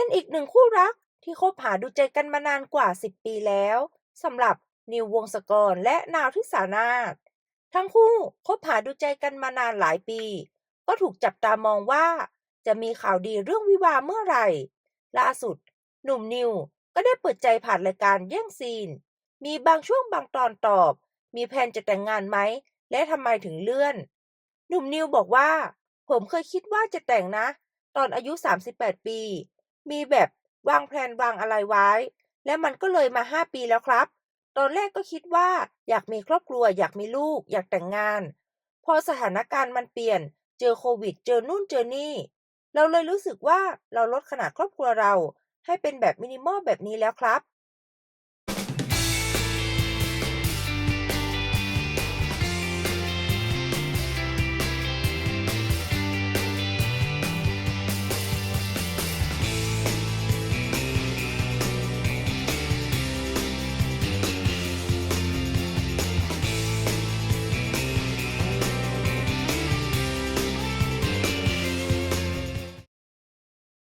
เป็นอีกหนึ่งคู่รักที่คบหาดูใจกันมานานกว่า 10 ปีแล้วสำหรับนิววงศกรและนาวทิสานาถทั้งคู่คบหาดูใจกันมานานหลายปี ก็ถูกจับตามองว่า จะมีข่าวดีเรื่องวิวาเมื่อไหร่ ล่าสุด หนุ่มนิวก็ได้เปิดใจผ่านรายการแย่งซีน มีบางช่วงบางตอนตอบ มีแผนจะแต่งงานไหม และทำไมถึงเลื่อน หนุ่มนิวบอกว่า ผมเคยคิดว่าจะแต่งนะ ตอนอายุ 38 ปี มีแบบวางแผนวางอะไรไว้ และมันก็เลยมาห้าปีแล้วครับ ตอนแรกก็คิดว่าอยากมีครอบครัว อยากมีลูก อยากแต่งงาน พอสถานการณ์มันเปลี่ยน เจอโควิด เจอนู่นเจอนี่ เราเลยรู้สึกว่าเราลดขนาดครอบครัวเรา ให้เป็นแบบมินิมอลแบบนี้แล้วครับ